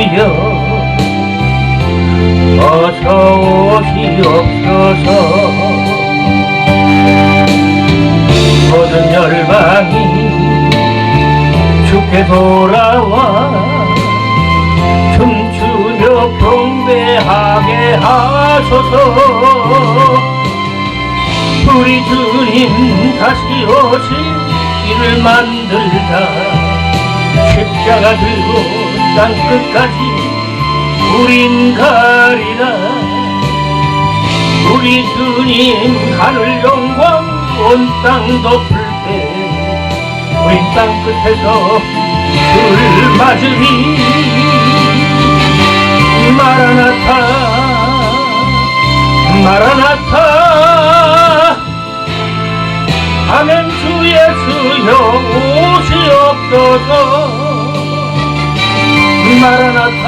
예수여. 어서 오시옵소서 모든 열방이 주께 돌아와 춤추며 경배하게 하소서. 우리 주님 다시 오실 길을 만들자 십자가 들고 땅 끝까지 우린 가리라. 우리 주님 하늘 영광 온 땅 덮을 때 우린 땅 끝에서 주를 맞으리 마라나타 마라나타. 아멘 주 예수여 오시옵소서 마라나타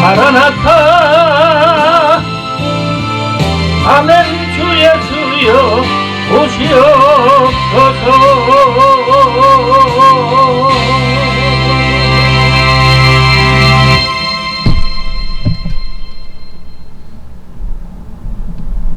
마라나타. 아멘 주 예수여 오시옵소서